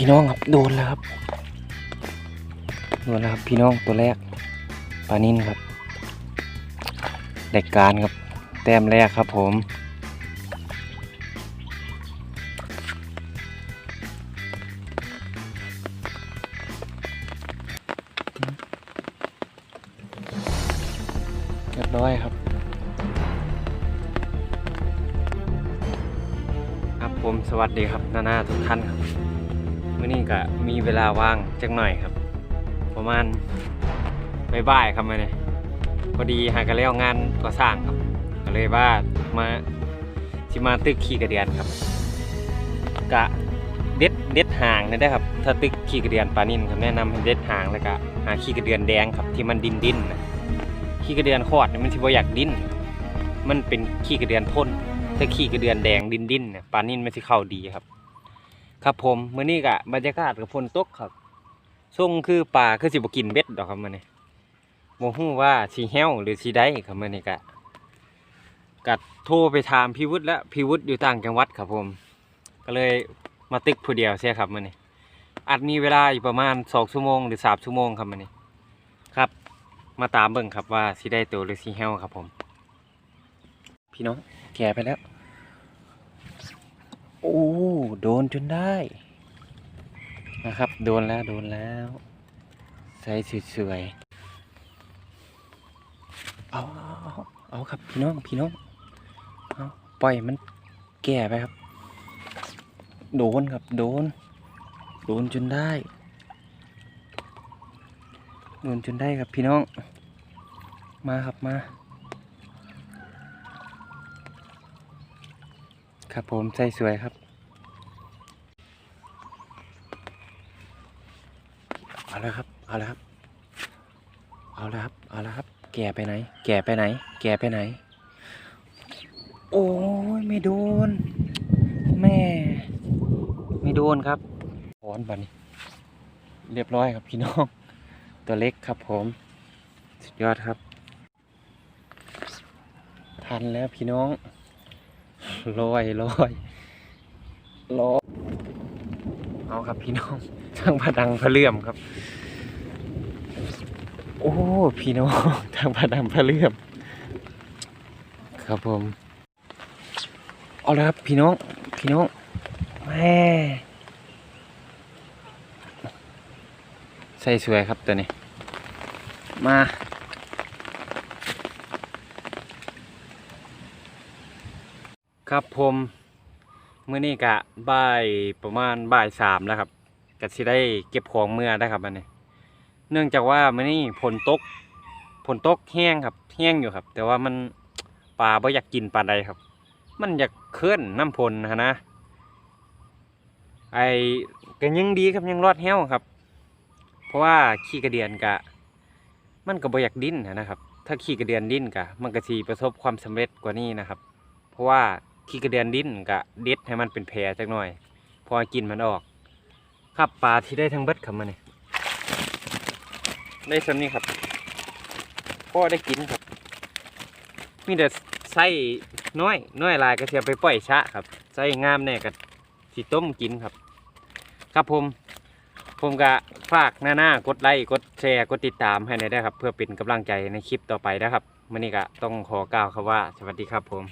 พี่น้องครับโดนแล้วครับโดนแล้วครับพี่น้องตัวแรกปลานินครับได้การครับ แต้มแรกครับผมเรียบร้อยครับ ครับผมสวัสดีครับ นานาทุกท่านครับ มื่อนี้ก็มีเวลาว่างจักหน่อยครับ ประมาณบ่ายๆครับมาเนี่ยพอดีหากระเลี้ยวงานก่อสร้างครับ ก็เลยว่ามาสิมาตึกขี่กระเดียนครับ กะเด็ดเด็ดห่างนี่ได้ครับ ถ้าตึกขี่กระเดียนปานินครับแนะนำให้เด็ดห่างแล้วก็หาขี่กระเดียนแดงครับที่มันดินดินนะขี่กระเดียนคอดนี่มันสิบ่อยากดิ้นมันเป็นขี่กระเดียนพ่นถ้าขี่กระเดือนแดงดินดินเนี่ยปลานิ่นไม่สิเข้าดีครับ ครับผมมื้อนี้กะบรรยากาศกับฝนตกครับส่งคือปลาคือสิบกินเบ็ดดอกครับมื้อนี้บ่ฮู้ว่าสิแห้วหรือสิได้ครับมื้อนี้กะกะโทรไปถามพี่วุฒิแล้วพี่วุฒิอยู่ต่างจังหวัดครับผม ก็เลยมาตึกผู้เดียวเสียครับมื้อนี้อาจมีเวลาอยู่ประมาณ2ชั่วโมงหรือ3ชั่วโมงครับมื้อนี้ครับ มาตามเบิ่งครับว่าสิได้ตัวหรือสิแห้วครับผม พี่น้องแก่ไปแล้ว โอ้โดนจนได้นะครับ โดนแล้วโดนแล้วใส่สวยๆเอาเอาเอาเอาครับพี่น้องพี่น้องเอาปล่อยมันแก่ไปครับ โดนครับโดน โดนจนได้ โดนจนได้ครับพี่น้อง มาครับมา ครับผมใส่สวยครับ เอาแล้วครับ เอาแล้วครับ เอาแล้วครับ เอาแล้วครับ แก่ไปไหน แก่ไปไหน แก่ไปไหน โอ้ยไม่โดน แม่ ไม่โดนครับถอนบันนี้ เรียบร้อยครับพี่น้อง ตัวเล็กครับผม สุดยอดครับ ทันแล้วพี่น้อง ลอยลอยลอยเอาครับพี่น้องทางพดังพระเลื่อมครับ โอ้พี่น้องทางพดังพระเลื่อม ครับผม เอาละครับพี่น้องพี่น้องแม่ใส่สวยครับตัวนี้ มา ครับผมมื้อนี้กะบ่ายประมาณบ่ายสามแล้วครับก็สิได้เก็บของเมื่อได้ครับอันนี้ เนื่องจากว่ามื้อนี้ฝนตกฝนตกแห้งครับแห้งอยู่ครับ แต่ว่ามันปลาบ่อยากกินปลาใดครับ มันอยากเคลื่อนน้ำพลนะนะไอ้ก็ยังดีครับยังรอดแห้วครับ เพราะว่าขี้กระเดียนกะ มันก็บ่อยากดิ้นนะครับ ถ้าขี้กระเดียนดิ้นกะ มันก็สิประสบความสำเร็จกว่านี้นะครับ เพราะว่า ขี้กระเดียนดิ้นกะเด็ดให้มันเป็นแผลจักหน่อย พอกินมันออก ครับปลาที่ได้ทั้งเบิดครับมันนี่ได้สำนี้ครับพ่อได้กินครับ มีแต่ไส้น้อยน้อยลายก็เสียไปปล่อยชะครับไส้งามแน่ก็สิต้มกินครับ ครับผม ผมก็ฝากหน้าหน้ากดไลค์กดแชร์กดติดตามให้หน่อยได้ครับ เพื่อเป็นกำลังใจในคลิปต่อไปนะครับมื่อนี้ก็ต้องขอกล่าวครับว่า สวัสดีครับผม